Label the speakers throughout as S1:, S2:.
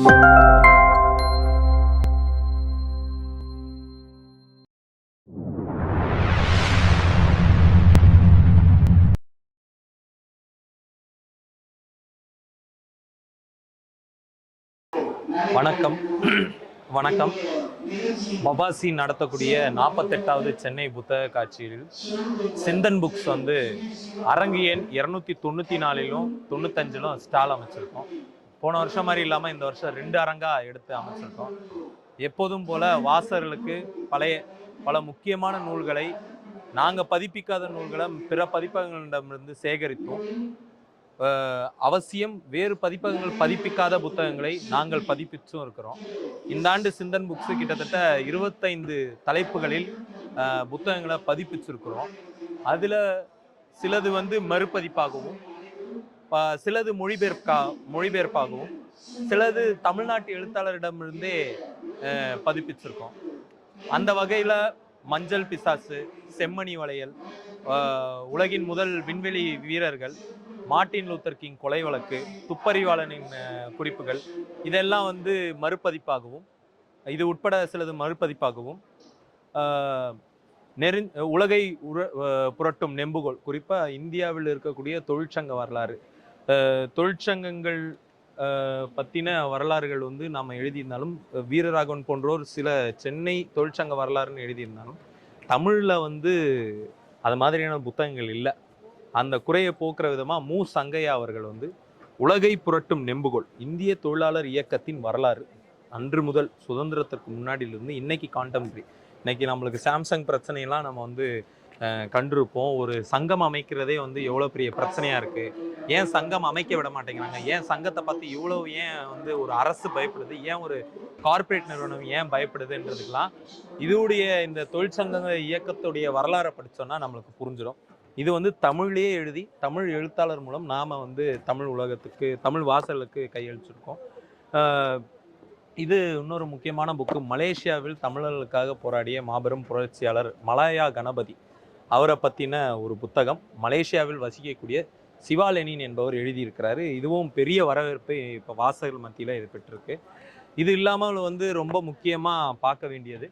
S1: வணக்கம். வணக்கம். பபாசி நடத்தக்கூடிய நாற்பத்தெட்டாவது சென்னை புத்தக காட்சியில் சிந்தன் புக்ஸ் வந்து அரங்கு எண் இரநூத்தி தொண்ணூற்றி நாலிலும் தொண்ணூத்தஞ்சிலும் ஸ்டால் அமைச்சிருக்கோம். போன வருஷம் மாதிரி இல்லாமல் இந்த வருஷம் ரெண்டு அரங்கா எடுத்து அமைச்சிருக்கோம். எப்போதும் போல வாசகர்களுக்கு பழைய பல முக்கியமான நூல்களை நாங்கள் பதிப்பிக்காத நூல்களை பிற பதிப்பகங்களிடமிருந்து சேகரித்தோம். அவசியம் வேறு பதிப்பகங்கள் பதிப்பிக்காத புத்தகங்களை நாங்கள் பதிப்பிச்சும் இருக்கிறோம். இந்த ஆண்டு சிந்தன் புக்ஸ் கிட்டத்தட்ட இருபத்தைந்து தலைப்புகளில் புத்தகங்களை பதிப்பிச்சிருக்கிறோம். அதில் சிலது வந்து மறுபதிப்பாகவும் சிலது மொழிபெயர்க்கா மொழிபெயர்ப்பாகவும் சிலது தமிழ்நாட்டு எழுத்தாளரிடமிருந்தே பதிப்பிச்சிருக்கோம். அந்த வகையில் மஞ்சள் பிசாசு செம்மணி வளையல் உலகின் முதல் விண்வெளி வீரர்கள் மார்ட்டின் லூத்தர் கிங் கொலை வழக்கு துப்பறிவாளனின் குறிப்புகள் இதெல்லாம் வந்து மறுபதிப்பாகவும் இது உட்பட சிலது மறுபதிப்பாகவும் நெரு உலகை உர புரட்டும் நெம்புகோல் குறிப்பாக இந்தியாவில் இருக்கக்கூடிய தொழிற்சங்க வரலாறு. தொழிற்சங்கங்கள் பற்றின வரலாறுகள் வந்து நாம் எழுதியிருந்தாலும் வீரராகவன் போன்றோர் சில சென்னை தொழிற்சங்க வரலாறுன்னு எழுதியிருந்தாலும் தமிழில் வந்து அது மாதிரியான புத்தகங்கள் இல்லை. அந்த குறையை போக்குற விதமாக மு. சங்கையா அவர்கள் வந்து உலகை புரட்டும் நெம்புகோல் இந்திய தொழிலாளர் இயக்கத்தின் வரலாறு அன்று முதல் சுதந்திரத்திற்கு முன்னாடியிலிருந்து இன்னைக்கு கான்டெம்பரரி இன்னைக்கு நம்மளுக்கு சாம்சங் பிரச்சனையெல்லாம் நம்ம வந்து கண்டிருப்போம். ஒரு சங்கம் அமைக்கிறதே வந்து எவ்வளோ பெரிய பிரச்சனையாக இருக்குது ஏன் சங்கம் அமைக்க விட மாட்டேங்கிறாங்க? ஏன் சங்கத்தை பார்த்து இவ்வளோ ஏன் வந்து ஒரு அரசு பயப்படுது? ஏன் ஒரு கார்ப்பரேட் நிறுவனம் ஏன் பயப்படுதுன்றதுக்கெல்லாம் இதுவுடைய இந்த தொழிற்சங்கங்கள் இயக்கத்துடைய வரலாறை படிச்சோம்னா நம்மளுக்கு புரிஞ்சிடும். இது வந்து தமிழ்லேயே எழுதி தமிழ் எழுத்தாளர் மூலம் நாம் வந்து தமிழ் உலகத்துக்கு தமிழ் வாசலுக்கு கையளிச்சிருக்கோம். இது இன்னொரு முக்கியமான புக்கு. மலேசியாவில் தமிழர்களுக்காக போராடிய மாபெரும் புரட்சியாளர் மலாயா கணபதி. அவரை பற்றின ஒரு புத்தகம் மலேசியாவில் வசிக்கக்கூடிய சிவாலெனின் என்பவர் எழுதியிருக்கிறாரு. இதுவும் பெரிய வரவேற்பை இப்போ வாசகர்கள் மத்தியில் இது பெற்றிருக்கு. இது இல்லாமல் வந்து ரொம்ப முக்கியமாக பார்க்க வேண்டியது.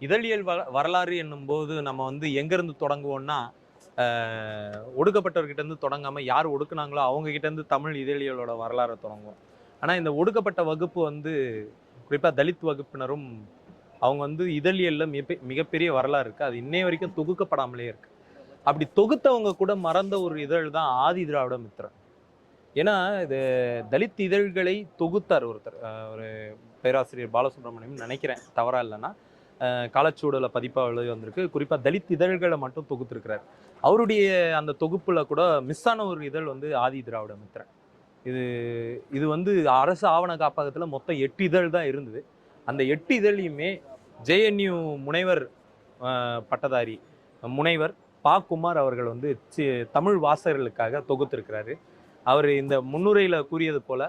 S1: இதழியல் வ வரலாறு என்னும்போது நம்ம வந்து எங்கேருந்து தொடங்குவோம்னா ஒடுக்கப்பட்டவர்கிட்டேருந்து தொடங்காமல் யார் ஒடுக்குனாங்களோ அவங்ககிட்டேருந்து தமிழ் இதழியலோட வரலாறை தொடங்குவோம். ஆனால் இந்த ஒடுக்கப்பட்ட வகுப்பு வந்து குறிப்பாக தலித் வகுப்பினரும் அவங்க வந்து இதழியல்ல மிக மிகப்பெரிய வரலாறு இருக்கு. அது இன்னைய வரைக்கும் தொகுக்கப்படாமலே இருக்கு. அப்படி தொகுத்தவங்க கூட மறந்த ஒரு இதழ் தான் ஆதி திராவிட மித்திரன். ஏன்னா இது தலித் இதழ்களை தொகுத்தார் ஒருத்தர். ஒரு பேராசிரியர் பாலசுப்ரமணியம் நினைக்கிறேன் தவறா இல்லைன்னா. காலச்சூடல பதிப்பாக எழுதி வந்திருக்கு. குறிப்பாக தலித் இதழ்களை மட்டும் தொகுத்துருக்கிறார். அவருடைய அந்த தொகுப்பில் கூட மிஸ் ஆன ஒரு இதழ் வந்து ஆதி திராவிட மித்திரன். இது இது வந்து அரசு ஆவண காப்பகத்தில் மொத்தம் எட்டு இதழ் தான் இருந்தது. அந்த எட்டு இதழையுமே ஜேஎன்யூ முனைவர் பட்டதாரி முனைவர் பா குமார் அவர்கள் வந்து தமிழ் வாசகர்களுக்காக தொகுத்திருக்கிறாரு. அவர் இந்த முன்னுரையில் கூறியது போல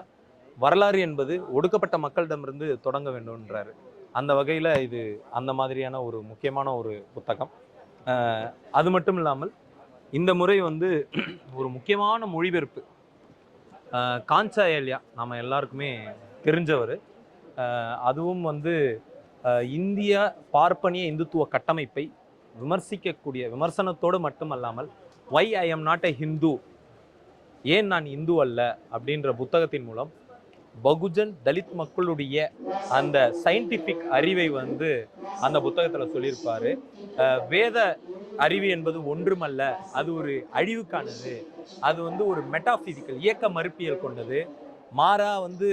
S1: வரலாறு என்பது ஒடுக்கப்பட்ட மக்களிடமிருந்து தொடங்க வேண்டும்ன்றாரு. அந்த வகையில் இது அந்த மாதிரியான ஒரு முக்கியமான ஒரு புத்தகம். அது மட்டும் இல்லாமல் இந்த முறை வந்து ஒரு முக்கியமான மொழிபெயர்ப்பு. காஞ்சா ஏலியா நம்ம எல்லாருக்குமே தெரிஞ்சவர். அதுவும் வந்து இந்திய பார்ப்பனிய இந்துத்துவ கட்டமைப்பை விமர்சிக்கக்கூடிய விமர்சனத்தோடு மட்டுமல்லாமல் why I am not a Hindu ஏன் நான் இந்து அல்ல? அப்படின்ற புத்தகத்தின் மூலம் பகுஜன் தலித் மக்களுடைய அந்த சயின்டிஃபிக் அறிவை வந்து அந்த புத்தகத்தில் சொல்லியிருப்பார். வேத அறிவு என்பது ஒன்றுமல்ல அது ஒரு அழிவுக்கானது. அது வந்து ஒரு மெட்டாஃபிசிக்கல் இயக்க மறுப்பியல் கொண்டது. மாறா வந்து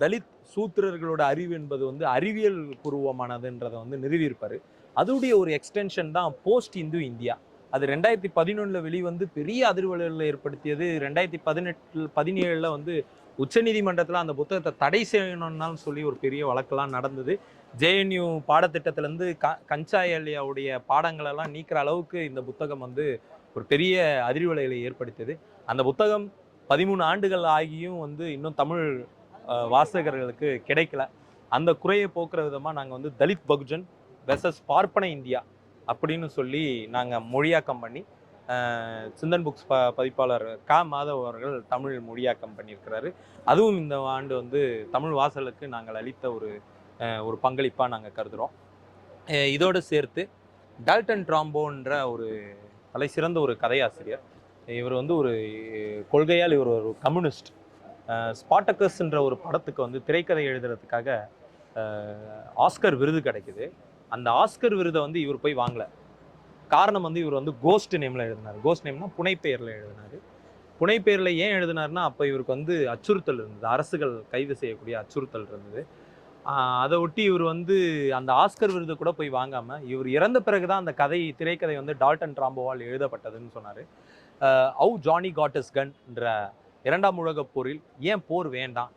S1: தலித் சூத்திரர்களோட அறிவு என்பது வந்து அறிவியல் பூர்வமானதுன்றதை வந்து நிறுவியிருப்பார். அதோடைய ஒரு எக்ஸ்டென்ஷன் தான் போஸ்ட் இந்து இந்தியா அது ரெண்டாயிரத்தி பதினொன்றில் வெளிவந்து பெரிய அதிர்வலைகளை ஏற்படுத்தியது. ரெண்டாயிரத்தி பதினெட்டில் பதினேழில் வந்து உச்சநீதிமன்றத்தில் அந்த புத்தகத்தை தடை செய்யணும்னாலும் சொல்லி ஒரு பெரிய வழக்கெல்லாம் நடந்தது. ஜேஎன்யூ பாடத்திட்டத்திலேருந்து க கஞ்சாயலியாவுடைய பாடங்களெல்லாம் நீக்கிற அளவுக்கு இந்த புத்தகம் வந்து ஒரு பெரிய அதிர்வலைகளை ஏற்படுத்தியது. அந்த புத்தகம் பதிமூணு ஆண்டுகள் ஆகியும் வந்து இன்னும் தமிழ் வாசகர்களுக்கு கிடைக்கல. அந்த குறையை போக்குற விதமாக நாங்கள் வந்து தலித் பகுஜன் வெசஸ் பார்ப்பன இந்தியா அப்படின்னு சொல்லி நாங்கள் மொழியாக்கம் பண்ணி சிந்தன் புக்ஸ் ப பதிப்பாளர் க மாதவ் அவர்கள் தமிழ் மொழியாக்கம் பண்ணியிருக்கிறாரு. அதுவும் இந்த ஆண்டு வந்து தமிழ் வாசலுக்கு நாங்கள் அளித்த ஒரு ஒரு பங்களிப்பாக நாங்கள் கருதுகிறோம் இதோடு சேர்த்து டால்டன் ட்ராம்போன்ற ஒரு தலை சிறந்த ஒரு கதையாசிரியர் இவர் வந்து ஒரு கொள்கையால் இவர் ஒரு கம்யூனிஸ்ட். ஸ்பாட்டக்கஸ்ன்ற ஒரு படத்துக்கு வந்து திரைக்கதை எழுதுறதுக்காக ஆஸ்கர் விருது கிடைக்குது. அந்த ஆஸ்கர் விருதை வந்து இவர் போய் வாங்கல. காரணம் வந்து இவர் வந்து கோஸ்ட் நேமில் எழுதினார். கோஸ்ட் நேம்னா புனைப்பெயரில் எழுதினார். புனைப்பெயரில் ஏன் எழுதினார்னா அப்போ இவருக்கு வந்து அச்சுறுத்தல் இருந்தது. அரசுகள் கைது செய்யக்கூடிய அச்சுறுத்தல் இருந்தது. அதை ஒட்டி இவர் வந்து அந்த ஆஸ்கர் விருது கூட போய் வாங்காமல் இவர் இறந்த பிறகு தான் அந்த கதை திரைக்கதை வந்து டால்டன் ட்ராம்போவால் எழுதப்பட்டதுன்னு சொன்னார். அவு ஜானி காட்டஸ் கன்ன்ற இரண்டாம் உலகப் போரில் ஏன் போர் வேண்டாம்?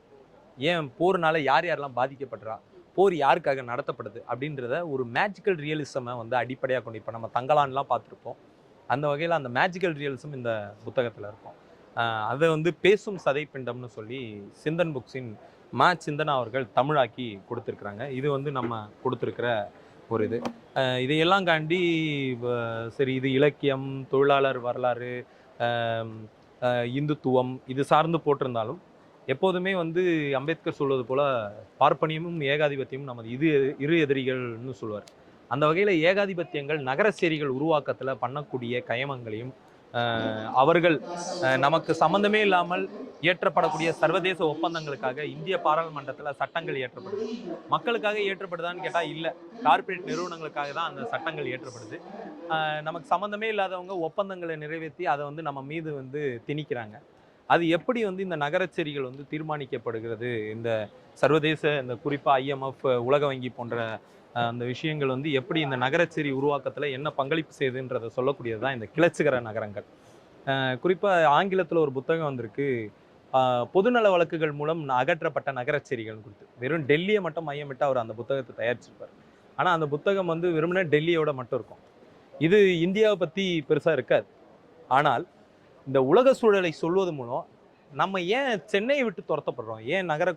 S1: ஏன் போர்னால யார் யாரெல்லாம் பாதிக்கப்படுறா போர் யாருக்காக நடத்தப்படுது அப்படின்றத ஒரு மேஜிக்கல் ரியலிசமை வந்து அடிப்படையாக கொண்டு இப்போ நம்ம தங்கலான்லாம் பார்த்துருப்போம். அந்த வகையில் அந்த மேஜிக்கல் ரியலிசம் இந்த புத்தகத்தில் இருக்கும். அதை வந்து பேசும் சதைப்பிண்டம்னு சொல்லி சிந்தன் புக்ஸின் மா சிந்தனா அவர்கள் தமிழாக்கி கொடுத்துருக்குறாங்க. இது வந்து நம்ம கொடுத்துருக்கிற ஒரு இது. இதையெல்லாம் காண்டி சரி இது இலக்கியம் தொழிலாளர் வரலாறு இந்துத்துவம் இது சார்ந்து போட்டிருந்தாலும் எப்போதுமே வந்து அம்பேத்கர் சொல்வது போல பார்ப்பனியமும் ஏகாதிபத்தியமும் நமது இது இரு எதிரிகள்னு சொல்லுவார் அந்த வகையில் ஏகாதிபத்தியங்கள் நகர சேரிகள் உருவாக்கத்தில் பண்ணக்கூடிய கயமங்களையும் அவர்கள் நமக்கு சம்பந்தமே இல்லாமல் இயற்றப்படக்கூடிய சர்வதேச ஒப்பந்தங்களுக்காக இந்திய பாராளுமன்றத்தில் சட்டங்கள் இயற்றப்படுது. மக்களுக்காக இயற்றப்படுதான்னு கேட்டால் இல்லை. கார்ப்பரேட் நிறுவனங்களுக்காக தான் அந்த சட்டங்கள் இயற்றப்படுது. நமக்கு சம்மந்தமே இல்லாதவங்க ஒப்பந்தங்களை நிறைவேற்றி அதை வந்து நம்ம மீது வந்து திணிக்கிறாங்க. அது எப்படி வந்து இந்த நகரச்செரிகள் வந்து தீர்மானிக்கப்படுகிறது? இந்த சர்வதேச இந்த குறிப்பாக ஐஎம்எஃப் உலக வங்கி போன்ற அந்த விஷயங்கள் வந்து எப்படி இந்த நகரச்சேரி உருவாக்கத்தில் என்ன பங்களிப்பு செய்யுதுன்றதை சொல்லக்கூடியது தான் இந்த கிளர்ச்சிகர நகரங்கள். குறிப்பாக ஆங்கிலத்தில் ஒரு புத்தகம் வந்திருக்கு. பொதுநல வழக்குகள் மூலம் அகற்றப்பட்ட நகரச்சேரிகள் கொடுத்து. வெறும் டெல்லியை மட்டும் மையமிட்டு அவர் அந்த புத்தகத்தை தயாரிச்சிருப்பார். ஆனால் அந்த புத்தகம் வந்து வெறுமனே டெல்லியோட மட்டும் இருக்கும். இது இந்தியாவை பற்றி பெருசாக இருக்காது. ஆனால் இந்த உலக சூழலை சொல்வது மூலம் நம்ம ஏன் சென்னையை விட்டு துரத்தப்படுறோம்? ஏன் நகர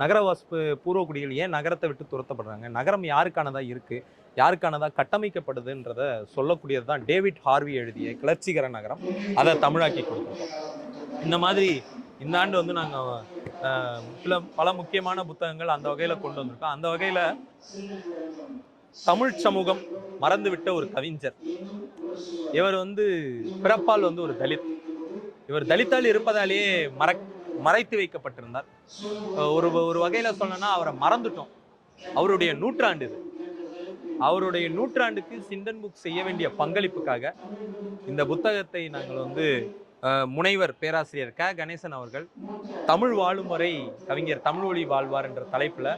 S1: நகரவாசிப்பு பூர்வக்குடிகள் ஏன் நகரத்தை விட்டு துரத்தப்படுறாங்க? நகரம் யாருக்கானதாக இருக்குது யாருக்கானதாக கட்டமைக்கப்படுதுன்றத சொல்லக்கூடியது தான் டேவிட் ஹார்வி எழுதிய கிளர்ச்சிகர நகரம். அதை தமிழாக்கி கொடுத்துருக்கோம். இந்த மாதிரி இந்த ஆண்டு வந்து நாங்கள் சில பல முக்கியமான புத்தகங்கள் அந்த வகையில் கொண்டு வந்திருக்கோம். அந்த வகையில் தமிழ் சமூகம் மறந்துவிட்ட ஒரு கவிஞர். இவர் வந்து பிறப்பால் வந்து ஒரு தலித். இவர் தலித்தால் இருப்பதாலேயே மற மறைத்து வைக்கப்பட்டிருந்தார். ஒரு ஒரு வகையில் சொல்லணும்னா அவரை மறந்துட்டோம். அவருடைய நூற்றாண்டு இது. அவருடைய நூற்றாண்டுக்கு சிந்தன் புக் செய்ய வேண்டிய பங்களிப்புக்காக இந்த புத்தகத்தை நாங்கள் வந்து முனைவர் பேராசிரியர் க. கணேசன் அவர்கள் தமிழ் வாழும் வரை கவிஞர் தமிழ் வாழ்வார் என்ற தலைப்பில்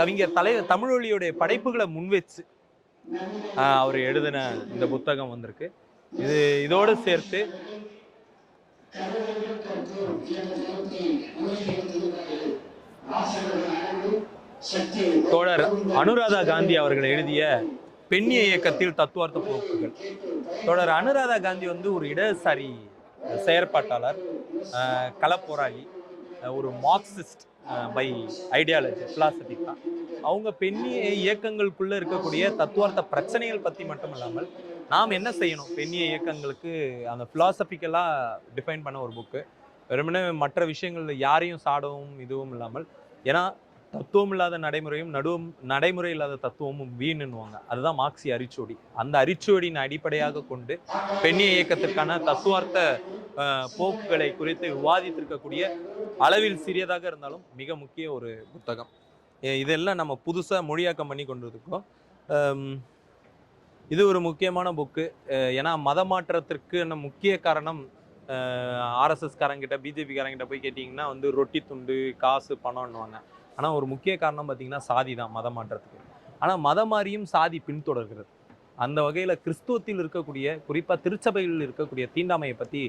S1: கவிஞர் தலை தமிழ் படைப்புகளை முன்வச்சு அவர் எழுதின இந்த புத்தகம் வந்திருக்கு. இது இதோடு சேர்த்து தோழர் அனுராதா காந்தி அவர்கள் எழுதிய பெண்ணிய இயக்கத்தில் தத்துவார்த்த போக்குகள் தோழர் அனுராதா காந்தி வந்து ஒரு இடதுசாரி செயற்பாட்டாளர் அஹ், களப்போராளி ஒரு மார்க்சிஸ்ட் பை ஐடியாலஜி பிலாசபி தான். அவங்க பெண்ணிய இயக்கங்களுக்குள்ள இருக்கக்கூடிய தத்துவார்த்த பிரச்சனைகள் பத்தி மட்டும் இல்லாமல் நாம் என்ன செய்யணும்? பெண்ணிய இயக்கங்களுக்கு அந்த பிலாசபிக்கலாக டிஃபைன் பண்ண ஒரு புக்கு வெறுமனே மற்ற விஷயங்களில் யாரையும் சாடவும் இதுவும் இல்லாமல் ஏன்னா தத்துவம் இல்லாத நடைமுறையும் நடுவும் நடைமுறை இல்லாத தத்துவமும் வீணுன்னுவாங்க. அதுதான் மார்க்சி அரிச்சுவடி அந்த அரிச்சோடியின் அடிப்படையாக கொண்டு பெண்ணிய இயக்கத்திற்கான தத்துவார்த்த போக்குகளை குறித்து விவாதித்திருக்கக்கூடிய அளவில் சிறியதாக இருந்தாலும் மிக முக்கிய ஒரு புத்தகம். இதெல்லாம் நம்ம புதுசாக மொழியாக்கம் பண்ணி கொண்டிருக்கோம். இது ஒரு முக்கியமான புக்கு ஏன்னா மத மாற்றத்திற்கு முக்கிய காரணம் ஆர்எஸ்எஸ் காரங்கிட்ட பிஜேபி காரங்கிட்ட போய் கேட்டிங்கன்னா வந்து ரொட்டி துண்டு காசு பணம்னுவாங்க ஆனால் ஒரு முக்கிய காரணம் பார்த்திங்கன்னா சாதி தான் மத மாற்றத்துக்கு ஆனால் மதம் மாறியும் சாதி பின்தொடர்கிறது. அந்த வகையில் கிறிஸ்துவத்தில் இருக்கக்கூடிய குறிப்பாக திருச்சபையில் இருக்கக்கூடிய தீண்டாமையை பற்றி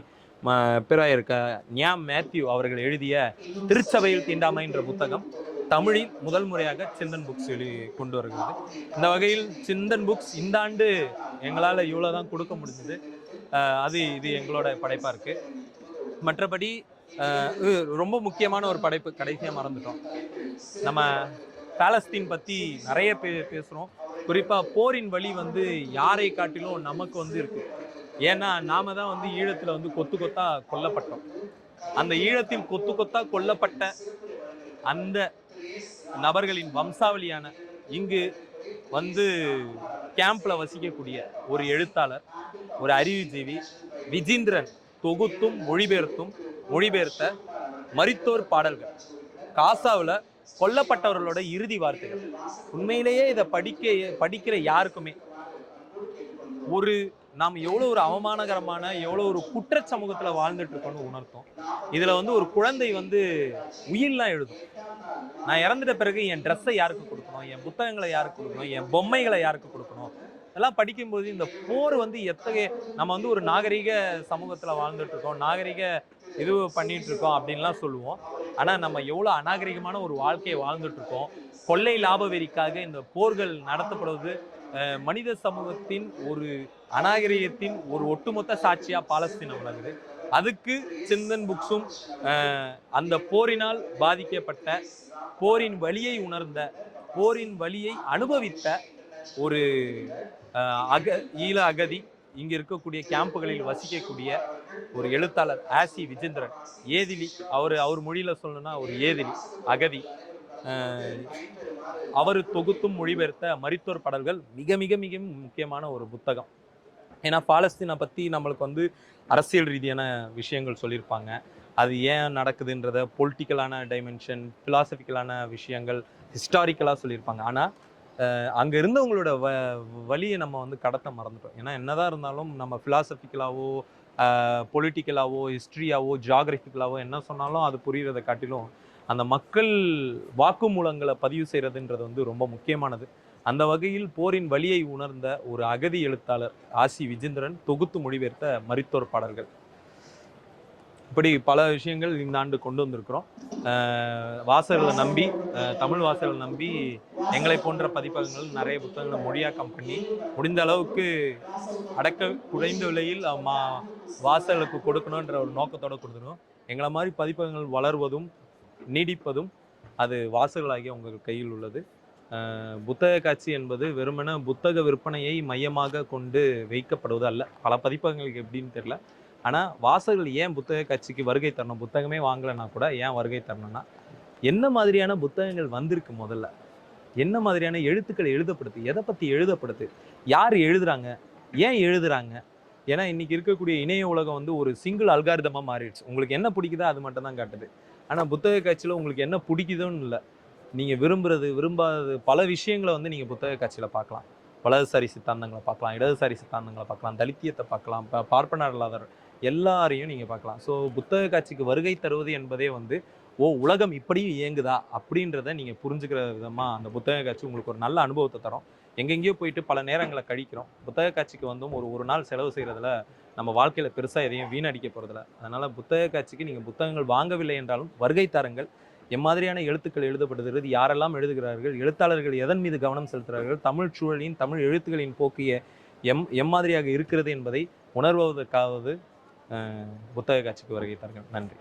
S1: பிறாயிருக்க ஞாம் மேத்யூ அவர்கள் எழுதிய திருச்சபையில் தீண்டாமைன்ற புத்தகம். தமிழில் முதல் முறையாக சிந்தன் புக்ஸ் எழுதி கொண்டு வருகிறது. இந்த வகையில் சிந்தன் புக்ஸ் இந்த ஆண்டு எங்களால் இவ்வளோ தான் கொடுக்க முடிஞ்சது. அது இது எங்களோட படைப்பாக இருக்குது மற்றபடி ரொம்ப முக்கியமான ஒரு படைப்பு கடைசியாக மறந்துட்டோம். நம்ம பாலஸ்தீன் பற்றி நிறைய பே பேசுகிறோம் குறிப்பாக போரின் வழி வந்து யாரை காட்டிலும் நமக்கு வந்து இருக்குது ஏன்னா நாம தான் வந்து ஈழத்தில் வந்து கொத்து கொத்தா கொல்லப்பட்டோம். அந்த ஈழத்தில் கொத்து கொத்தா கொல்லப்பட்ட அந்த நபர்களின் வம்சாவளியான இங்கு வந்து கேம்ப்ல வசிக்கக்கூடிய ஒரு எழுத்தாளர் ஒரு அறிவுஜீவி விஜேந்திரன். தொகுத்தும் மொழிபெயர்த்தும் மொழிபெயர்த்த மரித்தோர் பாடல்கள். காசாவில் கொல்லப்பட்டவர்களோட இறுதி வார்த்தைகள். உண்மையிலேயே இதை படிக்க படிக்கிற யாருக்குமே ஒரு நாம் எவ்வளோ ஒரு அவமானகரமான எவ்வளோ ஒரு குற்ற சமூகத்தில் வாழ்ந்துட்டு இருக்கோம்னு உணர்த்தோம். இதில் வந்து ஒரு குழந்தை வந்து உயிர்லாம் எழுதும். நான் இறந்துட்ட பிறகு என் ட்ரெஸ்ஸை யாருக்கு கொடுக்கணும்? என் புத்தகங்களை யாருக்கு கொடுக்கணும்? என் பொம்மைகளை யாருக்கு கொடுக்கணும்? இதெல்லாம் படிக்கும்போது இந்த போர் வந்து எத்தகைய நம்ம வந்து ஒரு நாகரிக சமூகத்தில் வாழ்ந்துட்டு இருக்கோம் நாகரிக இது பண்ணிட்டு இருக்கோம் அப்படின்லாம் சொல்லுவோம். ஆனால் நம்ம எவ்வளோ அநாகரிகமான ஒரு வாழ்க்கையை வாழ்ந்துட்டு இருக்கோம் கொள்ளை லாப வெறிக்காக இந்த போர்கள் நடத்தப்படுவது மனித சமூகத்தின் ஒரு அநாகரிகத்தின் ஒரு ஒட்டுமொத்த சாட்சியாக பாலஸ்தீனம் விளங்குது அதுக்கு சிந்தன் புக்ஸும் அந்த போரினால் பாதிக்கப்பட்ட போரின் வழியை உணர்ந்த போரின் வழியை அனுபவித்த ஒரு அக ஈழ அகதி இங்கே இருக்கக்கூடிய கேம்புகளில் வசிக்கக்கூடிய ஒரு எழுத்தாளர் ஆசி விஜேந்திரன் ஏதிலி அவர் அவர் மொழியில் சொல்லணும்னா ஒரு ஏதிலி அகதி. அவர் தொகுத்தும் மொழிபெயர்த்த மருத்துவர் பாடல்கள் மிக மிக மிக முக்கியமான ஒரு புத்தகம். ஏன்னா பாலஸ்தீனை பற்றி நம்மளுக்கு வந்து அரசியல் ரீதியான விஷயங்கள் சொல்லியிருப்பாங்க. அது ஏன் நடக்குதுன்றத பொலிட்டிக்கலான டைமென்ஷன் ஃபிலாசபிக்கலான விஷயங்கள் ஹிஸ்டாரிக்கலாக சொல்லியிருப்பாங்க. ஆனால் அங்கே இருந்தவங்களோட வ வழியை நம்ம வந்து கடத்த மறந்துட்டோம். ஏன்னா என்னதான் இருந்தாலும் நம்ம ஃபிலாசபிக்கலாவோ பொலிட்டிக்கலாவோ ஹிஸ்ட்ரியாவோ ஜாகிரபிக்கலாவோ என்ன சொன்னாலும் அது புரிகிறத காட்டிலும் அந்த மக்கள் வாக்குமூலங்களை பதிவு செய்கிறதுன்றது வந்து ரொம்ப முக்கியமானது. அந்த வகையில் போரின் வழியை உணர்ந்த ஒரு அகதி எழுத்தாளர் ஆசி விஜேந்திரன் தொகுத்து மொழிபெயர்த்த மறித்தோர் பாடல்கள். இப்படி பல விஷயங்கள் இந்த ஆண்டு கொண்டு வந்திருக்கிறோம். வாசகர்களை நம்பி தமிழ் வாசகர்களை நம்பி எங்களை போன்ற பதிப்பகங்கள் நிறைய புத்தகங்களை மொழியாக்கம் பண்ணி முடிந்த அளவுக்கு அடக்க குறைந்த விலையில் மா வாசகர்களுக்கு கொடுக்கணுன்ற ஒரு நோக்கத்தோடு கொடுத்துருவோம் எங்களை மாதிரி பதிப்பகங்கள் வளர்வதும் நீடிப்பதும் அது வாசகர்களாகிய உங்கள் கையில் உள்ளது. புத்தக காட்சி என்பது வெறுமன புத்தக விற்பனையை மையமாக கொண்டு வைக்கப்படுவது அல்ல. பல பதிப்பகங்களுக்கு எப்படின்னு தெரியல. ஆனால் வாசகர்கள் ஏன் புத்தக காட்சிக்கு வருகை தரணும்? புத்தகமே வாங்கலைன்னா கூட ஏன் வருகை தரணும்னா என்ன மாதிரியான புத்தகங்கள் வந்திருக்கு முதல்ல? என்ன மாதிரியான எழுத்துக்கள் எழுதப்படுது? எதை பற்றி எழுதப்படுது? யார் எழுதுறாங்க? ஏன் எழுதுறாங்க? ஏன்னா இன்னைக்கு இருக்கக்கூடிய இணைய உலகம் வந்து ஒரு சிங்கிள் அல்காரிதமாக மாறிடுச்சு. உங்களுக்கு என்ன பிடிக்குதோ அது மட்டும் தான் காட்டுது. ஆனால் புத்தக காட்சியில் உங்களுக்கு என்ன பிடிக்குதோன்னு இல்லை. நீங்கள் விரும்புகிறது விரும்பாதது பல விஷயங்களை வந்து நீங்கள் புத்தக காட்சியில் பார்க்கலாம். வலதுசாரி சித்தாந்தங்களை பார்க்கலாம் இடதுசாரி சித்தாந்தங்களை பார்க்கலாம் தலித்தியத்தை பார்க்கலாம் இப்போ பார்ப்பனர் இல்லாதவர் எல்லாரையும் நீங்கள் பார்க்கலாம். ஸோ புத்தக காட்சிக்கு வருகை தருவது என்பதே வந்து ஓ உலகம் இப்படியும் இயங்குதா அப்படின்றத நீங்கள் புரிஞ்சுக்கிற விதமாக அந்த புத்தக காட்சி உங்களுக்கு ஒரு நல்ல அனுபவத்தை தரும். எங்கெங்கேயோ போயிட்டு பல நேரங்களை கழிக்கிறோம். புத்தக காட்சிக்கு வந்தும் ஒரு ஒரு நாள் செலவு செய்கிறதுல நம்ம வாழ்க்கையில் பெருசாக எதையும் வீணடிக்க போகிறதில்ல அதனால் புத்தக காட்சிக்கு நீங்கள் புத்தகங்கள் வாங்கவில்லை என்றாலும் வருகை தாருங்கள். எம்மாதிரியான எழுத்துக்கள் எழுதப்படுகிறது யாரெல்லாம் எழுதுகிறார்கள்? எழுத்தாளர்கள் எதன் மீது கவனம் செலுத்துகிறார்கள்? தமிழ் சூழலின் தமிழ் எழுத்துக்களின் போக்கிய எம் எம்மாதிரியாக இருக்கிறது என்பதை உணர்வதற்காவது புத்தக காட்சிக்கு வருகை தார்கள் நன்றி.